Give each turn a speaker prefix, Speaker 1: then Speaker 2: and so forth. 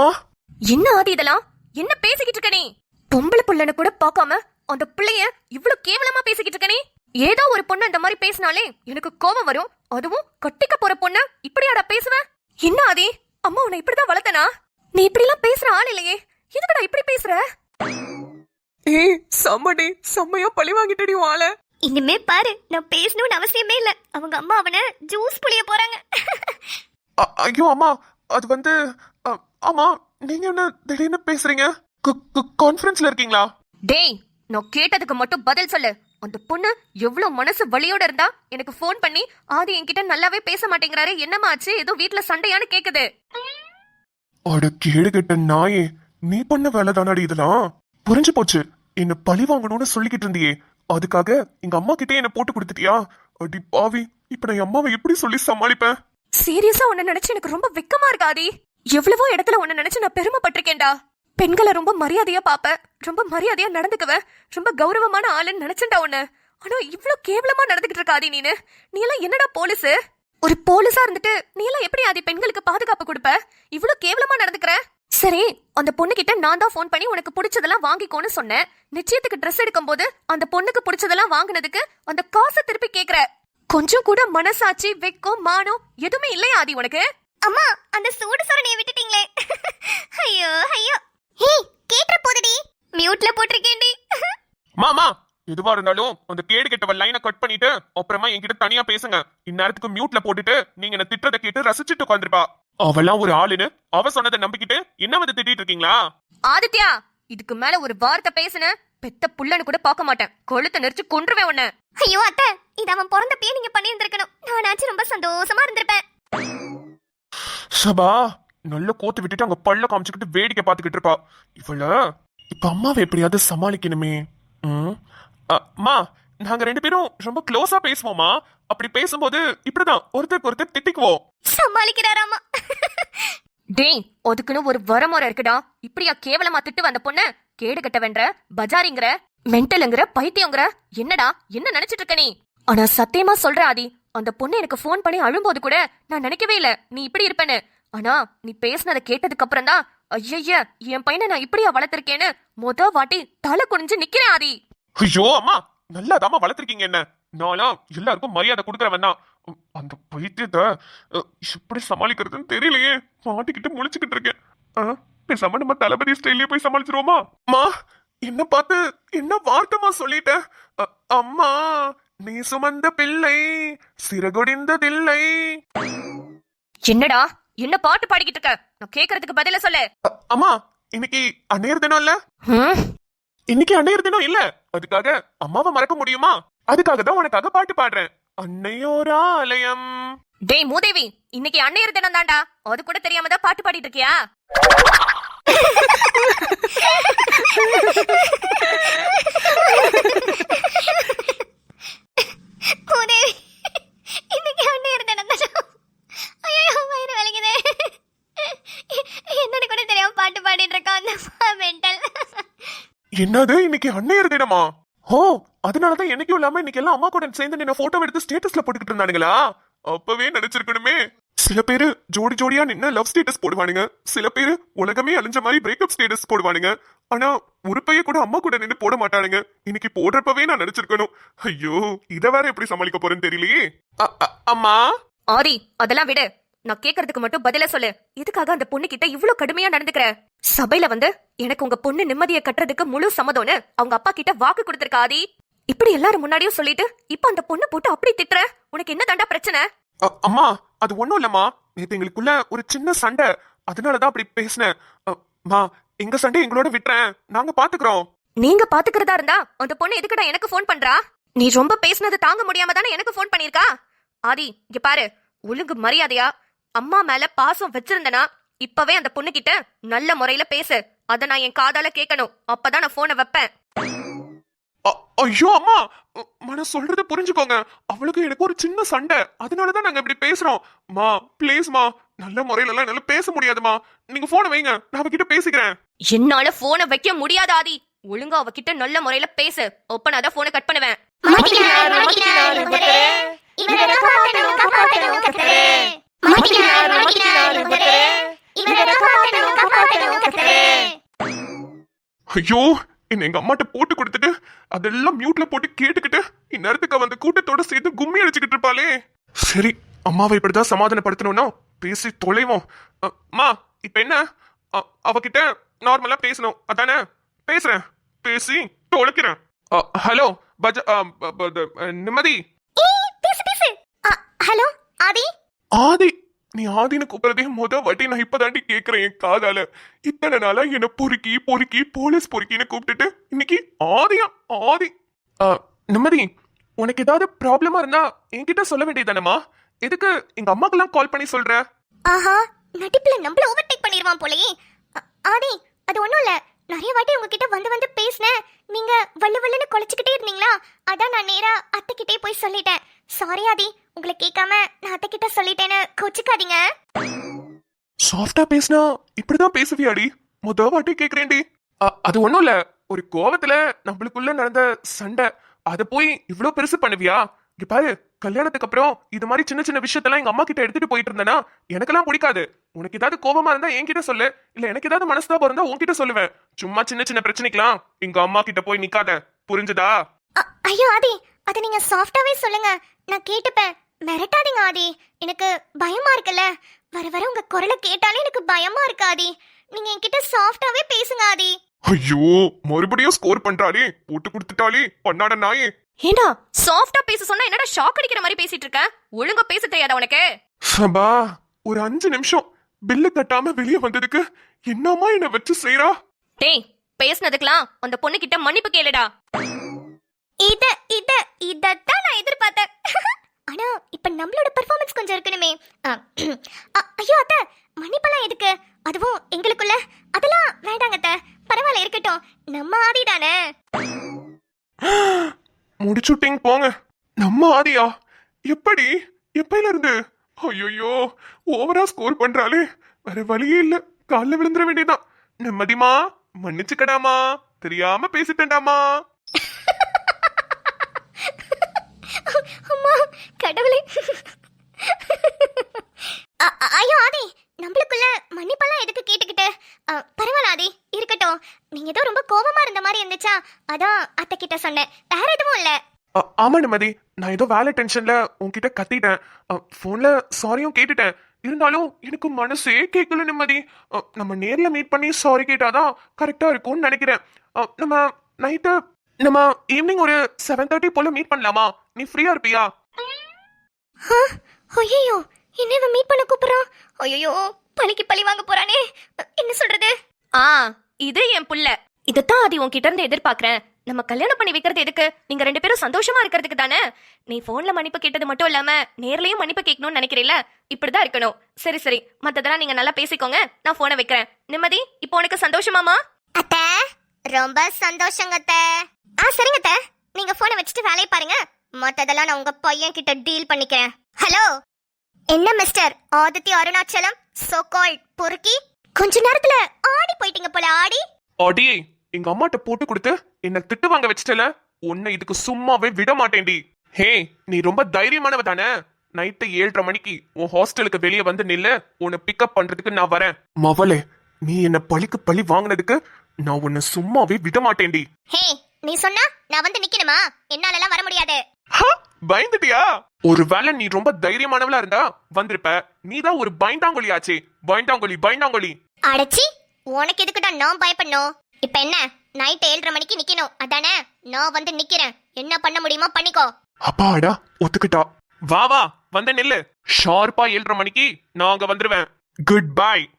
Speaker 1: அம்மா
Speaker 2: என்ன ஆதி இதெல்லாம்? என்ன பேசிக்கிட்டு இருக்க நீ? பொம்பளை புள்ளன்னு கூட பார்க்காம அந்த பிள்ளைய இவ்ளோ கேவலமா பேசிக்கிட்டு இருக்க நீ? ஏதோ ஒரு பொண்ணு இந்த மாதிரி பேசினாலே எனக்கு கோபம் வரும். அதுவும் கட்டிக்க போற பொண்ணு இப்படியாடா பேசுவ? என்ன ஆதி? அம்மா உன்னை இப்படிதான் வளர்த்தனா? நீ இப்படி எல்லாம் பேசுற ஆள் இல்லையே. எதுக்குடா இப்படி பேசுற?
Speaker 1: ஏய் செம்மடி செம்மையா பழி வாங்கிட்டடி வாழ
Speaker 3: இனிமே பாரு நான் பேசணும்னு அவசியமே இல்ல. அவங்க அம்மா அவனை ஜூஸ் புளிய போறாங்க.
Speaker 1: ஐயோ அம்மா அது வந்து ஆமா நீங்க என்ன திடீர்னு பேசுறீங்க? கான்ஃபரன்ஸ்ல இருக்கீங்களா?
Speaker 2: டேய் நான் கேட்டதுக்கு மட்டும் பதில் சொல்லு. அந்த பொண்ணு எவ்வளவு மனசு வலியோட இருந்தா எனக்கு ஃபோன் பண்ணி ஆதி என்கிட்ட நல்லாவே பேச மாட்டேங்கிறாரு. என்னம்மா ஆச்சு? ஏதோ வீட்ல சண்டையான்னு கேக்குது.
Speaker 1: அட கேடு கெட்ட நாயே. நீ பண்ண வேலை தானாடி இதெல்லாம்? புரிஞ்சு போச்சு. என்ன பழி வாங்கணும்னு சொல்லிக்கிட்டு இருந்தியே. அதுக்காக எங்க அம்மா கிட்டே என்ன போட்டு கொடுத்துட்டியா? அடி பாவி. இப்ப நான் என் அம்மாவை எப்படி சொல்லி சமாளிப்பேன்?
Speaker 2: சீரியஸா உன்னை நினைச்சு எனக்கு ரொம்ப வெக்கமா இருக்காதி எவ்வளவோ இடத்துல உன்னை நினைச்சு நான் பெருமைப்பட்டிருக்கேன்டா. பெண்களை ரொம்ப மரியாதையா பாப்ப ரொம்ப மரியாதையா நடந்துக்குவேன் ரொம்ப கௌரவமான ஆளுன்னு நினைச்சேன்டா உன்னை. ஆனா இவ்ளோ கேவலமா நடந்துகிட்டு இருக்காதி நீனு. நீ எல்லாம் என்னடா போலீஸ்? ஒரு போலீஸா இருந்துட்டு நீ எல்லாம் எப்படி ஆதி பெண்களுக்கு பாதுகாப்பு கொடுப்ப? இவ்ளோ கேவலமா நடந்துக்கிற? சரி அந்த பொண்ணு கிட்ட நான் தான் ஃபோன் பண்ணி உனக்கு பிடிச்சதெல்லாம் வாங்கிக்கோன்னு சொன்னேன். நிச்சயத்துக்கு ட்ரெஸ் எடுக்கும்போது அந்த பொண்ணுக்கு பிடிச்சதெல்லாம் வாங்கினதுக்கு அந்த காசை திருப்பி கேக்குற. கொஞ்சம் கூட மனசாட்சி வெக்கம் மானம் எதுவுமே இல்லையா ஆதி உனக்கு?
Speaker 3: அம்மா அந்த சூடு சொரணைய விட்டுட்டீங்களே. ஐயோ ஐயோ. ஹே கேட்ற போதுடி. மியூட்ல போட்டிருக்கேன்டி.
Speaker 1: மாமா எதுவா இருந்தாலும் அந்த கேடு கெட்டவ லைனை கட் பண்ணிட்டு அப்புறமா என்கிட்ட தனியா பேசுங்க. இந்நேரத்துக்கு மியூட்ல போட்டுட்டு நீங்க என்ன திட்டத்தை கேட்டு ரசிச்சுட்டு உட்காந்துருப்பா அவெல்லாம் ஒரு ஆளுன்னு அவ சொன்னதை நம்பிக்கிட்டு என்ன வந்து திட்டிட்டு இருக்கீங்களா?
Speaker 2: ஆதித்யா இதுக்கு மேல ஒரு வார்த்தை பேசுன பெத்த புள்ளன்னு கூட பார்க்க மாட்டேன். கொழுத்த நெரிச்சு கொன்றுவேன் உன்னை.
Speaker 3: ஐயோ அத்தை இது அவன் பிறந்தப்பயே நீங்க பண்ணியிருந்திருக்கணும். நானாச்சும் ரொம்ப சந்தோஷமா இருந்திருப்பேன்.
Speaker 1: சபா நல்ல கோத்து விட்டுட்டு அங்க பல்ல காமிச்சுக்கிட்டு வேடிக்கை பார்த்துக்கிட்டு இருப்பா. இவள இப்ப அம்மாவை எப்படியாவது சமாளிக்கணுமே? அம்மா நாங்க ரெண்டு பேரும் ரொம்ப க்ளோஸா பேசுவோமா அப்படி பேசும்போது இப்படிதான் ஒருத்தருக்கு ஒருத்தர் திட்டிக்குவோம்.
Speaker 3: சமாளிக்கிறாராமா?
Speaker 2: டேய் அதுக்குன்னு ஒரு வரமுறை இருக்குடா. இப்படியா கேவலமா திட்டு வந்த பொண்ண கேடு கட்ட வென்ற பஜாரிங்கிற மென்டலுங்கிற பைத்தியங்கிற என்னடா என்ன நினைச்சிட்டு இருக்க நீ? ஆனா சத்தியமா சொல்ற ஆதி அந்த பொண்ணு எனக்கு ஃபோன் பண்ணி அழும்போது கூட நான் நினைக்கவே இல்ல. நீ இப்படி இருப்பேன்னு. ஆனா நீ பேசினதை கேட்டதுக்கு அப்புறம் தான் ஐயய்ய என் பையனை நான் இப்படியா வளர்த்திருக்கேன்னு மொத வாட்டி தலை குனிஞ்சு நிக்கிறேன் ஆதி.
Speaker 1: ஐயோ அம்மா நல்லா தாமா வளர்த்துருக்கீங்க என்ன? நான்லாம் எல்லாருக்கும் மரியாதை கொடுக்குறவன் தான். அந்த பைத்தியத்தை இப்படி எப்படி சமாளிக்கிறதுன்னு தெரியலையே. மாட்டிக்கிட்டு முழிச்சுக்கிட்டு இருக்கேன். ஆ, பேசாம நம்ம தளபதி ஸ்டைலே போய் சமாளிச்சிருவோமா? அம்மா என்ன பார்த்து என்ன வார்த்தைமா சொல்லிட்டேன் அ- அம்மா நீ சுமந்த பிள்ளை சிறகுடிந்ததில்லை.
Speaker 2: என்னடா என்ன பாட்டு பாடிக்கிட்டு இருக்க? நான் கேக்குறதுக்கு பதில சொல்லு.
Speaker 1: அ- அம்மா இன்னைக்கு அன்னையர் தினம் இல்ல?
Speaker 2: ஹம்?
Speaker 1: இன்னைக்கு அன்னையர் தினம் இல்ல? அதுக்காக அம்மாவை மறக்க முடியுமா? அதுக்காக தான் உனக்காக பாட்டு பாடுறேன். அன்னையோர் ஆலயம்.
Speaker 2: டேய் மூதேவி இன்னைக்கு அன்னையர் தினம் தான்டா. அது கூட தெரியாம தான் பாட்டு பாடிட்டு இருக்கியா?
Speaker 3: உதவி இன்னைக்கு அண்ணன் இருந்த நடந்தாலும் ஐயோ வயிறு வலிக்குது என்னன்னு கூட தெரியாம பாட்டு பாடிட்டு இருக்கான் அந்த மென்டல்
Speaker 1: என்னது இன்னைக்கு அன்னையர் தினமா ஓ அதனாலதான் என்னைக்கும் இல்லாம இன்னைக்கு எல்லாம் அம்மா கூட சேர்ந்து நின்ன போட்டோ எடுத்து ஸ்டேட்டஸ்ல போட்டுக்கிட்டு இருந்தானுங்களா அப்பவே நினைச்சிருக்கணுமே சில பேரு ஜோடி ஜோடியா நின்னு லவ் ஸ்டேட்டஸ் போடுவானுங்க. சில பேரு உலகமே அழிஞ்ச மாதிரி பிரேக்கப் ஸ்டேட்டஸ் போடுவானுங்க. ஆனா ஒரு பைய கூட அம்மா கூட நின்னு போட மாட்டானுங்க. இன்னைக்கு போடுறப்பவே நான் நினைச்சிருக்கணும் ஐயோ இத வேற எப்படி சமாளிக்க போறேன்னு தெரியலையே. அம்மா?
Speaker 2: ஆரி அதெல்லாம் விடு. நான் கேக்குறதுக்கு மட்டும் பதில சொல்லு. எதுக்காக அந்த பொண்ணு கிட்ட இவ்ளோ கடுமையா நடந்துக்கிற? சபையில வந்து எனக்கு உங்க பொண்ணு நிம்மதியை கட்டுறதுக்கு முழு சம்மதம்னு அவங்க அப்பா கிட்ட வாக்கு கொடுத்திருக்கா ஆதி இப்படி எல்லாரும் முன்னாடியும் சொல்லிட்டு இப்ப அந்த பொண்ணு போட்டு அப்படி திட்டுற? உனக்கு என்ன தாண்டா பிரச்சனை?
Speaker 1: அ- அம்மா அது ஒன்றும் இல்லம்மா. நேற்று எங்களுக்குள்ள ஒரு சின்ன சண்டை. அதனாலதான் அப்படி பேசினேன். அ, எங்க சண்டை எங்களோட விட்டுறேன். நாங்க பாத்துக்கிறோம்.
Speaker 2: நீங்க பாத்துக்கிறதா இருந்தா அந்த பொண்ணு எதுக்குடா எனக்கு ஃபோன் பண்றா? நீ ரொம்ப பேசுனது தாங்க முடியாம தானே எனக்கு ஃபோன் பண்ணிருக்கா ஆதி இங்க பாரு. ஒழுங்கு மரியாதையா அம்மா மேல பாசம் வச்சிருந்தனா இப்பவே அந்த பொண்ணு கிட்ட நல்ல முறையில பேசு. அத நான் என் காதால கேட்கணும் அப்பதான் நான் போனை வைப்பேன்.
Speaker 1: ஐயோ அம்மா! நான் சொல்றத புரிஞ்சுக்கோங்க. அவளுக்கு எனக்கு ஒரு சின்ன சண்டை. அதனாலதான் நாங்க இப்படி பேசுறோம். மா ப்ளீஸ்மா நல்ல முறையில எல்லாம் என்னால பேச முடியாதுமா. நீங்க போனை வைங்க. நான் அவகிட்ட பேசிக்கிறேன்.
Speaker 2: என்னால போனை வைக்க முடியாது ஆதி. ஒழுங்கா அவகிட்ட நல்ல முறையில பேசு. அப்ப நான் போனை கட் பண்ணுவேன்.
Speaker 1: ஐயோ! என்ன எங்க அம்மாட்ட போட்டு கொடுத்துட்டு அதெல்லாம் மியூட்ல போட்டு கேட்டுக்கிட்டு இந்நேரத்துக்கு அவ அந்த கூட்டத்தோட சேர்த்து கும்மி அடிச்சுக்கிட்டு இருப்பாளே. சரி அம்மாவை இப்படிதான் சமாதானப்படுத்தணும்னா பேசி தொலைவோம். அம்மா இப்ப என்ன? அவகிட்ட நார்மலா பேசணும். அதானே? பேசுறேன். பேசி தொலைக்கிறேன். ஹலோ பஜ நிம்மதி?
Speaker 3: ஹலோ ஆதி?
Speaker 1: ஆதி நீ ஆதின்னு கூப்பிடுறதே முத வாட்டி நான் இப்பதாண்டி கேட்கிறேன் என் காதால. இத்தனை நாளா என்ன பொறுக்கி பொறுக்கி போலீஸ் பொறுக்கின்னு கூப்பிட்டுட்டு இன்னைக்கு ஆதியா ஆதி. ஆ, நிம்மதி உனக்கு ஏதாவது ப்ராப்ளமா இருந்தா என்கிட்ட சொல்ல வேண்டியதானமா எதுக்கு எங்க அம்மாக்கெல்லாம் கால் பண்ணி சொல்ற?
Speaker 3: ஆஹா நடிப்புல நம்மள ஓவர்டேக் பண்ணிடுவான் போலயே. ஆதி அது ஒண்ணும் இல்ல. நிறைய வாட்டி உங்ககிட்ட வந்து வந்து பேசினேன். நீங்க வள்ளு வள்ளுன்னு குலைச்சுக்கிட்டே இருந்தீங்களா? அதான் நான் நேரா அத்தை கிட்டே போய் சொல்லிட்டேன். சாரி ஆதி உங்களை கேட்காம நான் அத்தை கிட்ட சொல்லிட்டேன்னு கோச்சுக்காதீங்க.
Speaker 1: சாஃப்டா பேசினா இப்படிதான் பேசுவியாடி முத வாட்டி கேக்குறேன்டி. அ, அது ஒண்ணும் இல்ல. ஒரு கோவத்துல நம்மளுக்குள்ள நடந்த சண்டை அத போய் இவ்ளோ பெருசு பண்ணுவியா? இங்க பாரு கல்யாணத்துக்கு அப்புறம் இது மாதிரி சின்ன சின்ன விஷயத்தெல்லாம் எங்க அம்மா கிட்ட எடுத்துட்டு போயிட்டு இருந்தேனா எனக்கெல்லாம் பிடிக்காது. உனக்கு ஏதாவது கோவமா இருந்தா என்கிட்ட சொல்லு. இல்ல எனக்கு ஏதாவது மனஸ்தாபம் இருந்தா உன்கிட்ட சொல்லுவேன். சும்மா சின்ன சின்ன பிரச்சனைக்கெல்லாம் எங்க அம்மா கிட்ட போய் நிக்காத. புரிஞ்சுதா?
Speaker 3: அ- ஐயோ ஆதி அதை நீங்க சாஃப்டாவே சொல்லுங்க. நான் கேட்டுப்பேன். மிரட்டாதீங்க ஆதி. எனக்கு பயமா இருக்குல்ல. வர வர உங்க குரலை கேட்டாலே எனக்கு பயமா இருக்கு ஆதி. நீங்க என்கிட்ட சாஃப்டாவே பேசுங்க ஆதி.
Speaker 1: ஐயோ மறுபடியும் ஸ்கோர் பண்றாளே. போட்டு கொடுத்துட்டாளே. பண்ணாட நாயே.
Speaker 2: ஏண்டா சாஃப்டா பேச சொன்னா என்னடா ஷாக் அடிக்கிற மாதிரி பேசிட்டு இருக்க? ஒழுங்கா பேச தெரியாதா உனக்கு?
Speaker 1: சபா ஒரு அஞ்சு நிமிஷம். பில்லு கட்டாம வெளியே வந்ததுக்கு என்னம்மா என்ன வச்சு செய்றா?
Speaker 2: டேய் பேசுனதுக்கெல்லாம் அந்த பொண்ணு கிட்ட மன்னிப்பு கேளுடா.
Speaker 3: இத இத இதத்தான் நான் எதிர்பார்த்தேன். ஆனா இப்ப நம்மளோட பெர்ஃபார்மன்ஸ் கொஞ்சம் இருக்கணுமே. ஐயோ அத்த மன்னிப்பெல்லாம் எதுக்கு? அதுவும் எங்களுக்குள்ள. அதெல்லாம் வேண்டாங்க அத்த. பரவாயில்ல இருக்கட்டும். நம்ம ஆதி தானே
Speaker 1: முடிச்சுட்டிங் போங்க. நம்ம ஆதியா? எப்படி? எப்பையில இருந்து ஐயோ ஓவரா ஸ்கோர் பண்றாளே. வேற வழியே இல்ல. காலில் விழுந்துட வேண்டியதான் நிம்மதிமா? மன்னிச்சுக்கடாமா? தெரியாம பேசிட்டேன்டாமா?
Speaker 3: அம்மா கடவுளே. ஐயோ ஆதி நம்மளுக்குள்ள மன்னிப்பெல்லாம் எதுக்கு கேட்டுக்கிட்டு? பரவாயில்ல ஆதி இருக்கட்டும். நீங்க ஏதோ ரொம்ப கோபமா இருந்த மாதிரி இருந்துச்சா? அதான் அத்தை கிட்ட சொன்னேன். வேற எதுவும் இல்ல.
Speaker 1: ஆமா நிம்மதி. நான் ஏதோ வேலை டென்ஷன்ல உன்கிட்ட கத்திட்டேன். அ, போன்ல சாரியும் கேட்டுட்டேன். இருந்தாலும் எனக்கு மனசே கேட்கல நிம்மதி. நம்ம நேர்ல மீட் பண்ணி சாரி கேட்டாதான் கரெக்டா இருக்கும்னு நினைக்கிறேன். நம்ம நைட்டு நம்ம ஈவினிங் ஒரு செவன் தேர்ட்டி போல மீட் பண்ணலாமா? நீ ஃப்ரீயா இருப்பியா?
Speaker 3: ஐயோ என்ன இவன் மீட் பண்ண கூப்பிடுறான். ஐயோ பழிக்கு பழி வாங்க போறானே. என்ன சொல்றது?
Speaker 2: ஆ இது என் புள்ள. இதத்தான் அது உன்கிட்ட இருந்து எதிர்பார்க்கறேன். நம்ம கல்யாணம் பண்ணி வைக்கிறது எதுக்கு? நீங்க ரெண்டு பேரும் சந்தோஷமா இருக்கிறதுக்கு தானே? நீ போன்ல மன்னிப்பு கேட்டது மட்டும் இல்லாம நேர்லயும் மன்னிப்பு கேட்கணும்னு நினைக்கிறீல்ல? இப்படிதான் இருக்கணும். சரி சரி. மத்ததெல்லாம் நீங்க நல்லா பேசிக்கோங்க. நான் போனை வைக்கிறேன். நிம்மதி இப்போ உனக்கு சந்தோஷமாமா
Speaker 3: அத்தை ரொம்ப சந்தோஷங்க அத்தை. ஆ சரிங்க அத்தை. நீங்க போனை வச்சுட்டு வேலையை பாருங்க. மத்ததெல்லாம் நான் உங்க பையன் கிட்ட டீல் பண்ணிக்கிறேன். ஹலோ என்ன mister Aditya Arunachalam so called பொறுக்கி? கொஞ்ச நேரத்துல ஆடி போயிட்டீங்க போல ஆடி.
Speaker 1: அடியே எங்க அம்மாட்ட போட்டு கொடுத்து என்ன திட்டு வாங்க வச்சிட்டல? உன்னை இதுக்கு சும்மாவே விட மாட்டேன்டி. ஹே நீ ரொம்ப தைரியமானவ தானே? நைட்டு ஏழரை மணிக்கு உன் ஹாஸ்டலுக்கு வெளியே வந்து நில்லு. உன்னை பிக்கப் பண்றதுக்கு நான் வரேன். மவளே நீ என்ன பழிக்கு பழி வாங்கினதுக்கு நான் உன்னை சும்மாவே விட மாட்டேன்டி.
Speaker 3: ஹே நீ சொன்னா நான் வந்து நிக்கணுமா? என்னாலலாம் வர முடியாது.
Speaker 1: பயந்துட்டியா? ஒருவேளை நீ ரொம்ப தைரியமானவளா இருந்தா வந்திருப்ப. நீதான் ஒரு பயந்தாங்கொலி ஆச்சே பயந்தாங்கொலி பயந்தாங்கொலி
Speaker 3: அடச்சி உனக்கு எதுக்குடா நான் பயப்படணும்? இப்ப என்ன? நைட் ஏழரை மணிக்கு நிக்கணும். அதானே? நான் வந்து நிக்கிறேன். என்ன பண்ண முடியுமோ பண்ணிக்கோ.
Speaker 1: அப்பாடா ஒத்துக்கிட்டா. வா வா வந்த நில்லு. ஷார்ப்பா ஏழரை மணிக்கு நான் அங்க வந்துருவேன். Good bye